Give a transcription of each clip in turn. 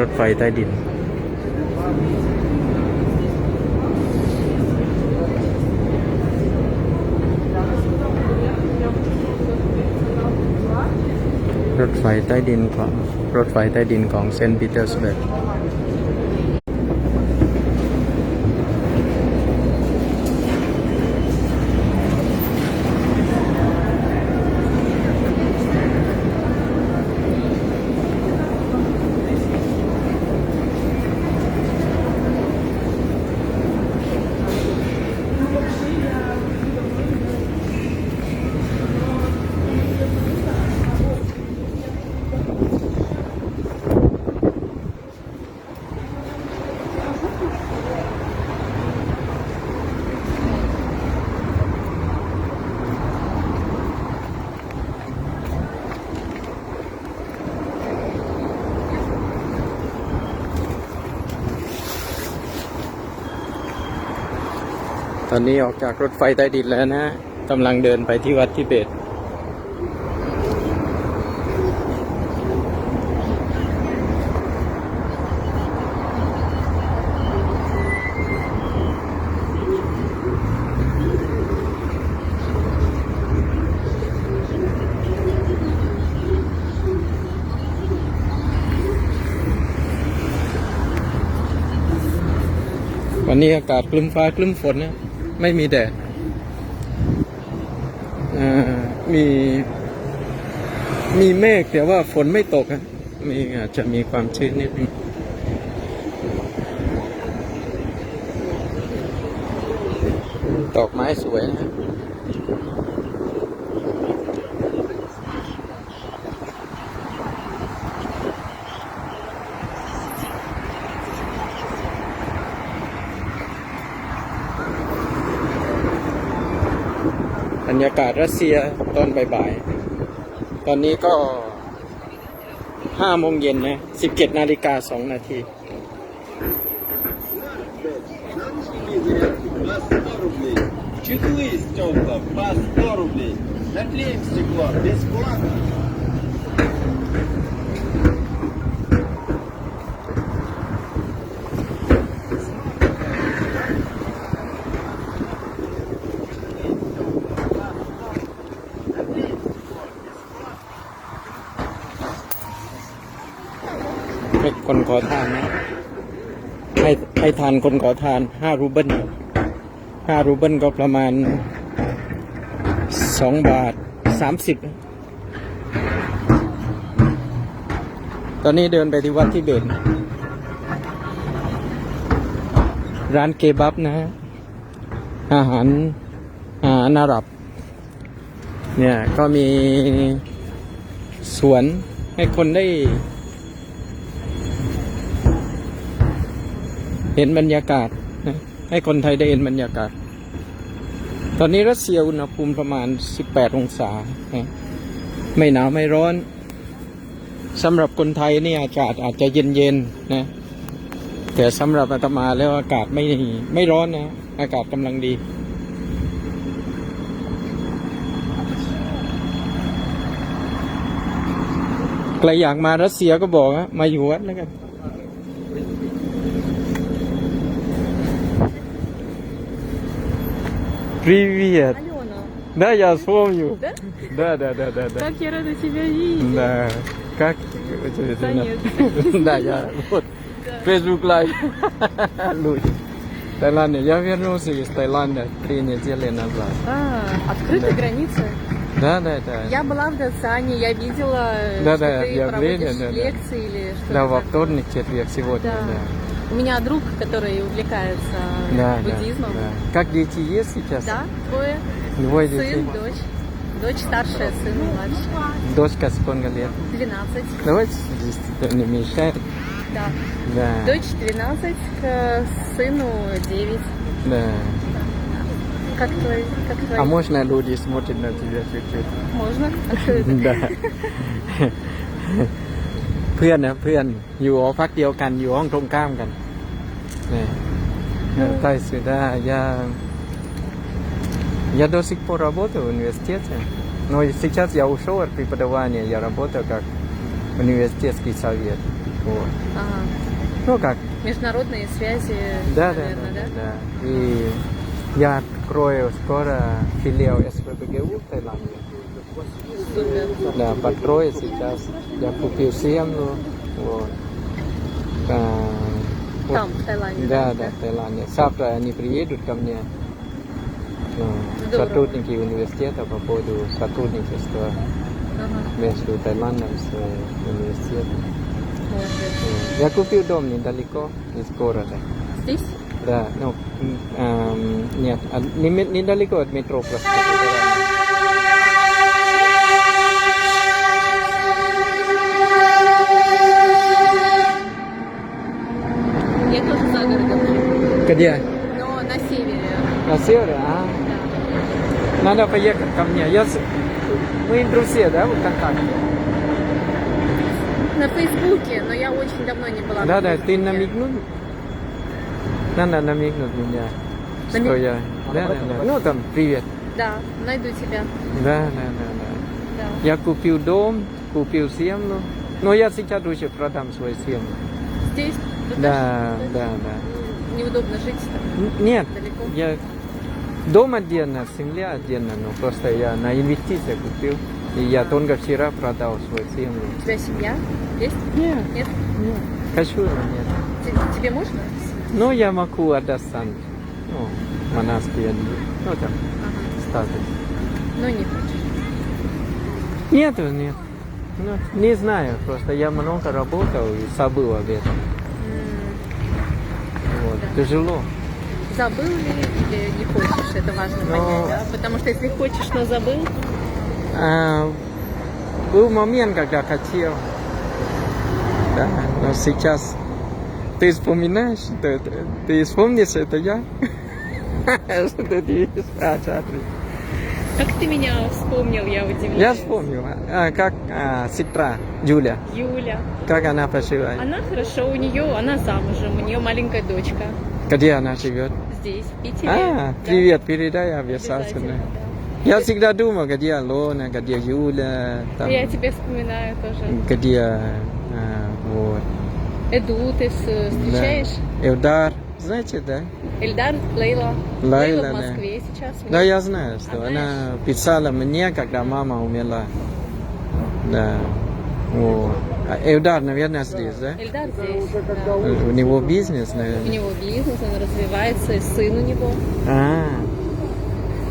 รถไฟใต้ดิน รถไฟใต้ดินของรถไฟใต้ดินของเซนต์ปีเตอร์สเบิร์ก อนนี้ออกจากรถไฟใต้ดินแล้วนะกำลังเดินไปที่วัดทิเบตวันนี้อากาศคลึ้มฟ้าคลึ้มฝนนะ ไม่มีแดดมีมีเมฆแต่ว่าฝนไม่ตกอะมีอาจจะมีความชื้นนิดนึงดอกไม้สวยนะ บรรยากาศรัสเซียตอนบ่ายๆ ตอนนี้ก็ห้าโมงเย็นนะสิบเจ็ดนาฬิกาสองนาที По 100 рублей. Чехлы стекла по 100 рублей. Наклеим стекло бесплатно. ให้ทานคนขอทานห้ารูเบิลห้ารูเบิลก็ประมาณสองบาทสามสิบตอนนี้เดินไปที่วัดที่เบนร้านเกบับนะฮะ อาหาร อาหารอาหรับ เนี่ย ก็มีสวนให้คนได้ เห็นบรรยากาศ ให้คนไทยได้เห็นบรรยากาศ ตอนนี้รัสเซียอุณหภูมิประมาณ 18 องศา ไม่หนาวไม่ร้อนสำหรับคนไทยนี่อากาศอาจจะเย็นๆนะแต่สำหรับอาตมาแล้วอากาศไม่ไม่ร้อนนะ อากาศกำลังดีใครอยากมารัสเซียก็บอกมาอยู่วัดแล้วกัน Привет! Алена, Да, я вспомню. Да? Да, да, да, да, да. как я рада тебя видеть. Да. Как у тебя Да. Да, я вот. Facebook Live. Луч. Таиланд. Я вернулся из Таиланда три недели назад. А, открыты Да. границы. Да, да, да. Я была в Дацане, я видела, Да, что да, ты объявление, проводишь да, да. лекции или что Да, во вторник, четверг, сегодня, Да. да. У меня друг, который увлекается Да, да, буддизмом. да. Как дети есть сейчас? Да, Двое детей. сын, дочь. Дочь старшая, сын младший. Дочка сколько лет? 12. Давайте здесь не мешает. Да. Да. Дочь 12, к сыну 9. Да. Как твой? Как твои? А можно люди смотрят на тебя чуть-чуть? Можно? А что это? ได้ เพื่อนนะเพื่อนอยู่หอพักเดียวกันอยู่ห้องตรงข้ามกันนี่ใต้สุดา я я до сих пор работаю в университете но сейчас я ушел от преподавания я работаю как университетский совет в Вот. Ага. Ну как, Международные связи, да, да, наверное, да, да? да. И я открою скоро филиал СПБГУ в Таиланде. Супер. Да, подтрое сейчас. Я купил землю. Вот. А, вот. Там, в Таиланде. Да, да, в Таиланде. Завтра они приедут ко мне. ну, Здорово. Сотрудники университета по поводу сотрудничества Ага. между Таиландом с э, университетом. Молодец. Вот. Я купил дом недалеко из города. Здесь? Да, ну, м, эм, нет, от- не ме- недалеко от метро просто. Где? но на севере. На севере? А, Да. надо поехать ко мне. Я Мы друзья, да, в ВКонтакте? На Фейсбуке, но я очень давно не была Да, да, ты намекнул? Надо намекнуть меня, что Намек- я... Да, да, да. Ну, там, привет. Да, найду тебя. Да, да, да, да. Да. Я купил дом, купил землю. Но я сейчас уже продам свою землю. Здесь? Да, Иташе? да, да. Неудобно жить там. Нет, Далеко? я дом отдельно, земля отдельно, но просто я на инвестиции купил. И я только вчера продал свою землю. У тебя семья есть? Нет, Нет? нет. Хочу, но нет. Те- Тебе можно? Но я могу отдать сам. Ну, монастырь, ну там, Ага. статус. Но не хочешь. Нет, нет. Ну, не знаю, просто я много работал и забыл об этом. Да. Тяжело. Забыл ли или не хочешь? Это важно Ну, понять, да? Потому что если хочешь, но забыл, А, был момент, когда хотел. Да, но сейчас ты вспоминаешь, что это, ты вспомнишь, это я? Что ты видишь? А, смотри. Как ты меня вспомнил, я удивляюсь. Я вспомнил, а, как а, сестра Юля, Юля. как она поживает, Она хорошо, у нее, она замужем, у нее маленькая дочка. где она живет. Здесь, в Питере. А, Да. привет, передай обязательно. Да. Я всегда думал, где Алона, где Юля, там, Я тебя вспоминаю тоже. где а, вот. Эду ты встречаешь? Да. Элдар, знаете, да? Эльдар, Лейла. Лейла, в да. Москве сейчас. Да, я знаю, что А она знаешь? писала мне, когда мама умерла. Да. Вот. А Элдар, наверное, здесь, да? Эльдар здесь. да. У него бизнес, У наверное. него бизнес, он развивается, и сын у него. А,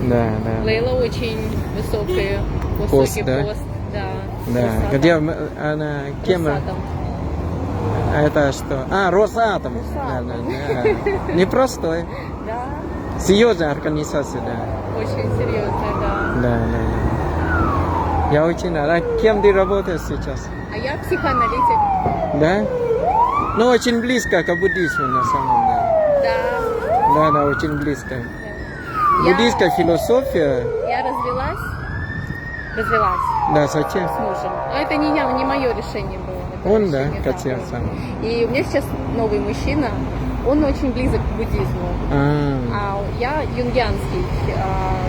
да, да. Лейла очень высокий, Пост, высокий да? пост. Да. Да, Росатом. где она, кем? Росатом. А Это что? А, Росатом. Да, Росатом. да, да. Непростой. Да, Серьезная организация, да. очень серьезная, да. Да, да, да. Я очень рад. А кем ты работаешь сейчас? А я психоаналитик. Да? Ну, очень близко к буддизму на самом деле. Да. Да, да, очень близко. Я- Буддийская философия, Я развелась. Развелась да, зачем? с мужем. Но это не я, не мое решение было. Он, да, сам. И у меня сейчас новый мужчина. Он очень близок к буддизму. А, А я юнгианский а,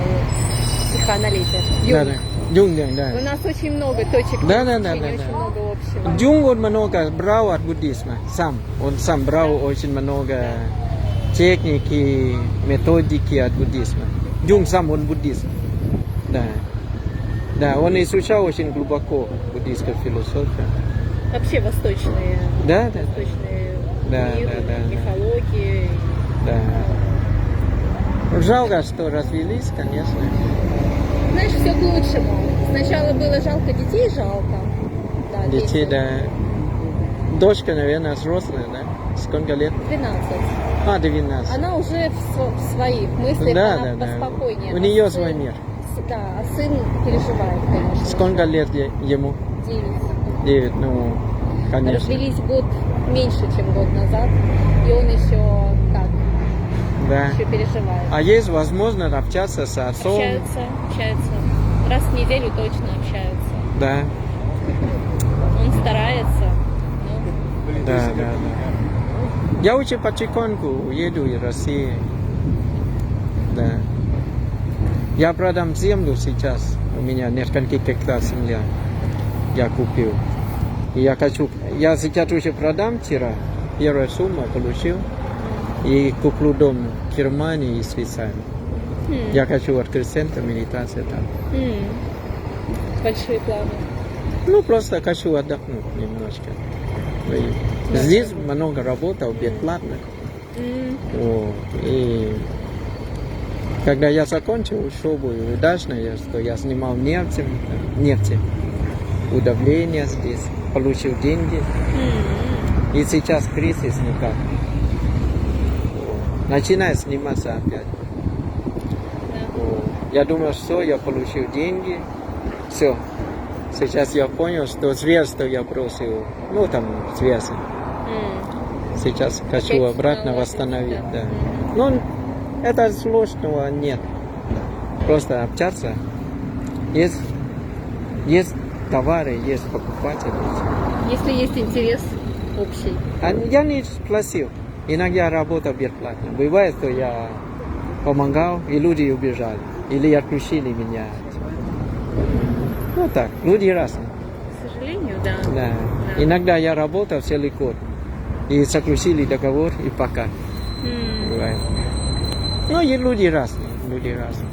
психоаналитик. да, Юнг. да. Да, У да. нас очень много точек Да, да, да, да, очень да. много общего. Джунг он много брал от буддизма, сам. Он сам брал очень много техники, методики от буддизма. Джунг сам он буддист. Да. Да, он изучал очень глубоко буддийскую философию. Вообще восточные, Да, да, восточные Да, мир, да, да, да. мифологии. да. Жалко, что развелись, конечно. Знаешь, все к лучшему. Сначала было жалко детей, жалко. Да, Детей, дети. да. Дочка, наверное, взрослая, да? Сколько лет? 12. А, 12. Она уже в, в своих мыслях, Да, она да, да. поспокойнее. У А нее сын- свой мир. Да, а сын переживает, конечно. Сколько лет ему? 9. 9, ну, конечно. Развелись год меньше, чем год назад, и он еще так, Да. еще переживает. А есть возможность общаться с отцом? Общаются, общаются. Раз в неделю точно общаются. Да, Он старается. ну, да, да, да. Я очень потихоньку уеду из России. Да. Я продам землю сейчас. У меня несколько гектар земли. Я купил. И я хочу, я сейчас уже продам вчера первая сумма получил и куплю дом в Германии и Швейцарии. М, Я хочу открыть центр медитации там. м. Большие планы. Ну, просто хочу отдохнуть немножко. И здесь много работал, бесплатно. М, Вот. И когда я закончил учебу, удачно, что я снимал нефть, нефти, удавление здесь, получил деньги. И сейчас кризис никак. Начинает сниматься опять. Я думал, что я получил деньги, все. Сейчас я понял, что средства я бросил, ну там связи. М. Сейчас хочу обратно восстановить, да. Ну, это сложного нет. Просто общаться. Есть, есть товары, есть покупатели. Если есть интерес общий. А я не просил. Иногда работа бесплатно. Бывает, что я помогал, и люди убежали. Или отключили меня. Ну так, люди разные. К сожалению, да. Да. Да. Иногда я работал целый год. И заключили договор, и пока. М. Бывает. Ну, и люди разные, люди разные.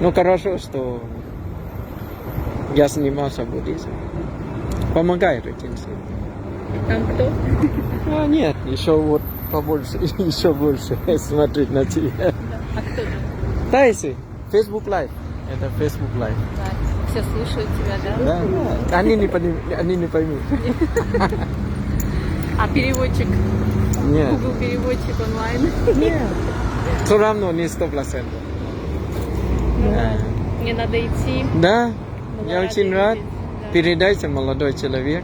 Ну, хорошо, что я занимался буддизмом. Помогает этим всем. Там кто? А, нет, еще вот побольше, еще больше смотреть на тебя. А кто там? Тайсы, Facebook Live. Это Facebook Live. Так, Все слушают тебя, да? Да? Они не поймут. Они не поймут. А переводчик? Нет. Google переводчик онлайн? Нет. Все равно не сто процентов. Ну Да. Мне надо идти. Да, я очень рад. да. Передайте, молодой человек,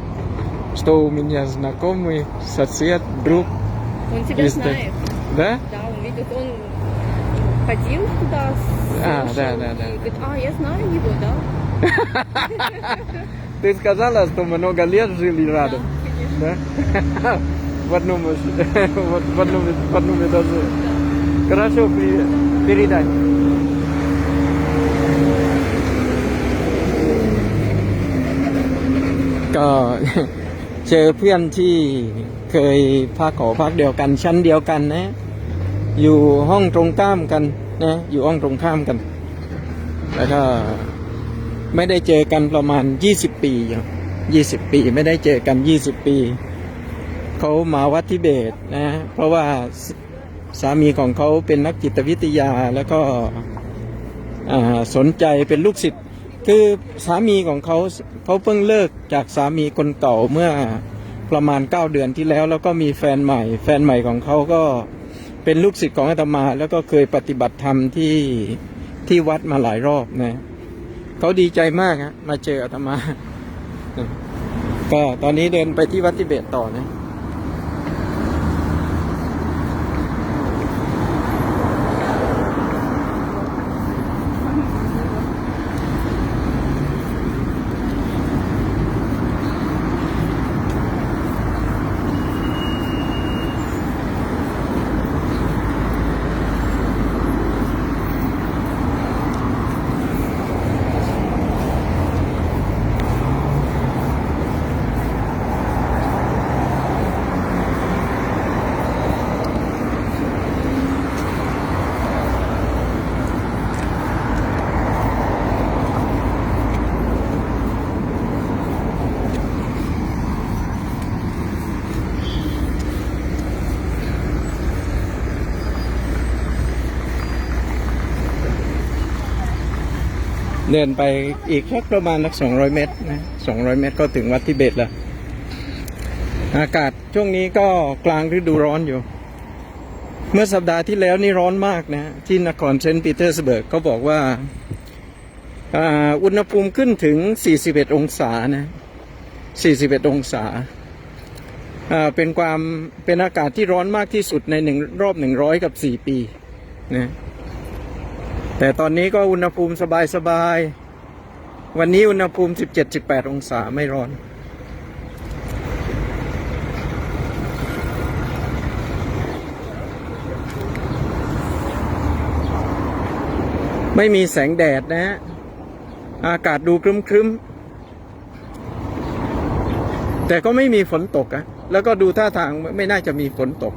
что у меня знакомый, сосед, друг. Он тебя Есть знает. Да? Да, он видит, он ходил туда, А, да, да, да. говорит, а, я знаю его, да? Ты сказала, что много лет жили рядом. Да. Да? В одном, в одном, в одном этаже. Хорошо, при- передай. ก็เจอเพื่อนที่เคยพักหอพักเดียวกัน ชั้นเดียวกันนะ อยู่ห้องตรงข้ามกันนะ อยู่ห้องตรงข้ามกัน แล้วก็ไม่ได้เจอกันประมาณ20ปียี่สิบปี ไม่ได้เจอกัน20ปี เขามาวัดทิเบตนะ เพราะว่าสามีของเขาเป็นนักจิตวิทยาแล้วก็สนใจเป็นลูกศิษย์คือสามีของเขา เขาเพิ่งเลิกจากสามีคนเก่าเมื่อประมาณ 9 เดือนที่แล้ว แล้วก็มีแฟนใหม่ แฟนใหม่ของเขาก็เป็นลูกศิษย์ของอาตมา แล้วก็เคยปฏิบัติธรรมที่ที่วัดมาหลายรอบนะเขาดีใจมากฮะมาเจออาตมา ก็ตอนนี้เดินไปที่วัดทิเบตต่อนะ ดินไปอีกแค่ประมาณสักสองร้อยเมตรนะสองร้อยเมตรก็ถึงวัดทิเบตแล้ว อากาศช่วงนี้ก็กลางฤดูร้อนอยู่ เมื่อสัปดาห์ที่แล้วนี่ร้อนมากนะ ที่นครเซนต์ปีเตอร์สเบิร์กเขาบอกว่าอ่าอุณหภูมิขึ้นถึง 41 องศานะ 41 องศาอ่าเป็นความเป็นอากาศที่ร้อนมากที่สุดในหนึ่งรอบ 100 กับ 4 ปีนะ แต่ตอนนี้ก็อุณหภูมิสบายๆวันนี้อุณหภูมิ 17-18 องศาไม่ร้อน ไม่มีแสงแดดนะฮะ อากาศดูครึ้มๆแต่ก็ไม่มีฝนตกอะแล้วก็ดูท่าทางไม่น่าจะมีฝนตก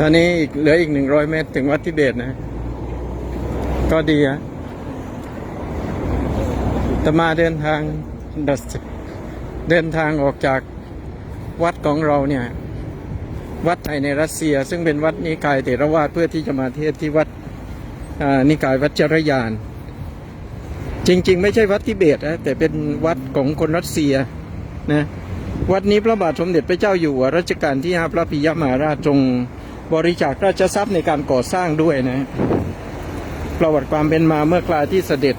ตอนนี้อีกเหลืออีกหนึ่งร้อยเมตรถึงวัดทิเบตนะ ก็ดีอะตมาเดินทางเดินทางออกจากวัดของเราเนี่ย วัดไหนในรัสเซีย ซึ่งเป็นวัดนิกายเถรวาทเพื่อที่จะมาเทศที่วัดนิกายวัดจรยาน จริง ๆ ไม่ใช่วัดทิเบตนะแต่เป็นวัดของคนรัสเซียนะวัดนี้พระบาทสมเด็จพระเจ้าอยู่หัวรัชกาลที่ห้าพระปิยมหาราชทรง บริจาคราชทรัพย์ในการก่อสร้างด้วยนะประวัติความเป็นมาเมื่อคลาที่เสด็จ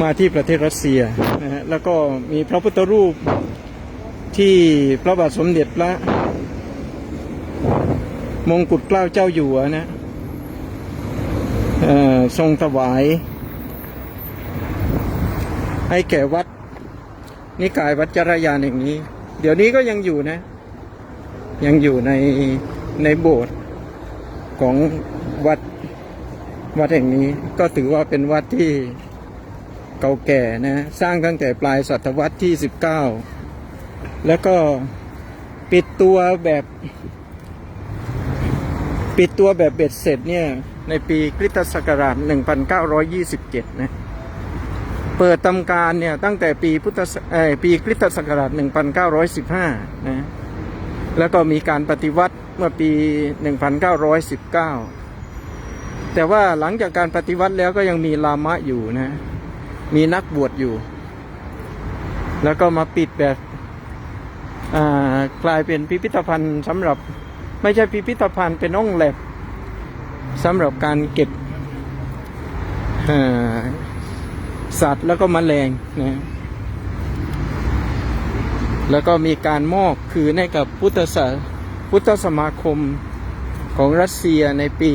มาที่ประเทศรัสเซียนะฮะแล้วก็มีพระพุทธรูปที่พระบาทสมเด็จพระมงกุฎเกล้าเจ้าอยู่หัวนะทรงถวาย ให้แก่วัดนิกายวัจรยานอย่างนี้ เดี๋ยวนี้ก็ยังอยู่นะ ยังอยู่ในในโบสถ์ของวัดวัดแห่งนี้ก็ถือว่าเป็นวัดที่เก่าแก่นะสร้างตั้งแต่ปลายศตวรรษที่ 19 แล้วก็ปิดตัวแบบปิดตัวแบบเบ็ดเสร็จเนี่ย ในปีคริสตศักราช 1927 นะ เปิดทำการเนี่ย ตั้งแต่ปีพุทธศักเอ่อปีคริสตศักราช 1915 นะ แล้วก็มีการปฏิวัติเมื่อปี 1919 แต่ว่าหลังจากการปฏิวัติแล้วก็ยังมีลามะอยู่นะ มีนักบวชอยู่ แล้วก็มาปิดแบบกลายเป็นพิพิธภัณฑ์สำหรับไม่ใช่พิพิธภัณฑ์เป็นห้องแลบสำหรับการเก็บสัตว์แล้วก็มแมลงนะ แล้วก็มีการมอบคืนให้กับพุทธศาพุทธสมาคมของรัสเซียในปี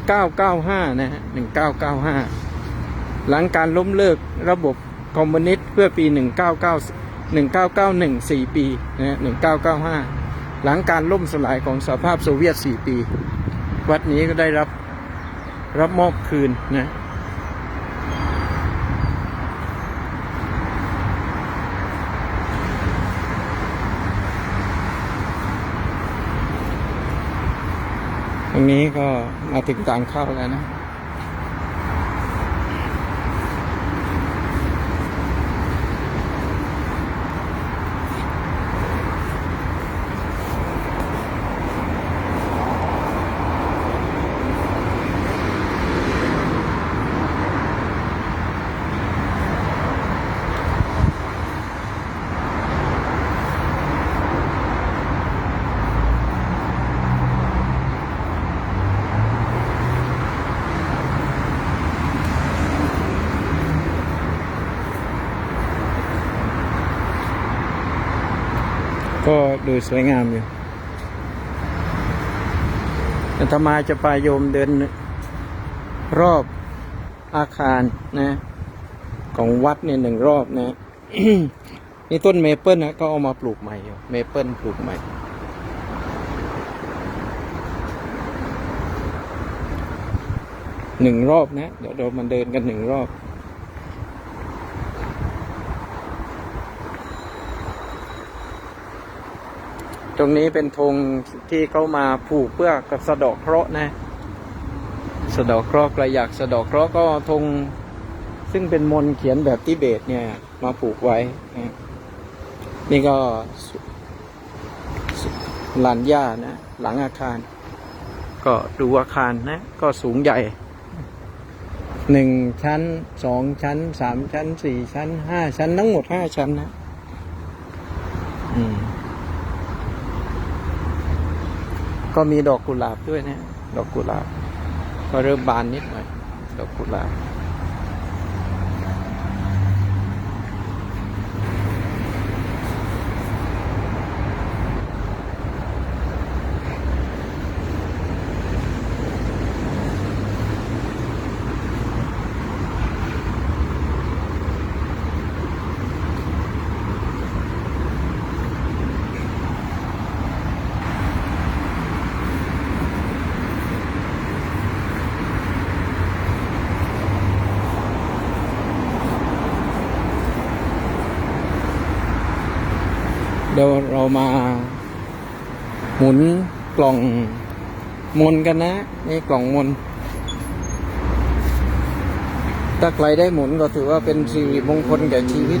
1995 นะฮะ 1995 หลังการล้มเลิกระบบคอมมิวนิสต์เพื่อปี 199 1991 4 ปีนะฮะ1995 หลังการล่มสลายของสหภาพโซเวียต 4 ปี วัดนี้ก็ได้รับรับมอบคืนนะ ตรงนี้ก็มาถึงทางเข้าแล้วนะ ดูสวยงามอยู่อาตมาจะพาโยมเดินรอบอาคารนะ ของวัดเนี่ยหนึ่งรอบนะนี่ต้นเมเปิลนะก็เอามาปลูกใหม่อยู่เมเปิลปลูกใหม่ หนึ่งรอบนะ เดี๋ยวเรามาเดินกันหนึ่งรอบ ตรงนี้เป็นธงที่เขามาผูกเพื่อกับสะดอกเคราะห์นะ สะดอกเคราะห์ใครอยากสะดอกเคราะห์ก็ธงซึ่งเป็นมนเขียนแบบทิเบตเนี่ย มาผูกไว้ นี่ก็ลานหญ้านะ หลังอาคาร ก็ดูอาคารนะ ก็สูงใหญ่หนึ่งชั้นสองชั้นสามชั้นสี่ชั้นห้าชั้น ทั้งหมดห้าชั้นนะ อืม ก็มีดอกกุหลาบด้วยนะ ดอกกุหลาบ ก็เริ่มบานนิดหน่อย ดอกกุหลาบ เดี๋ยวเรามา หมุนกล่องมนกันนะ นี่กล่องมน ถ้าใครได้หมุนก็ถือว่าเป็นสิริมงคลแก่ชีวิต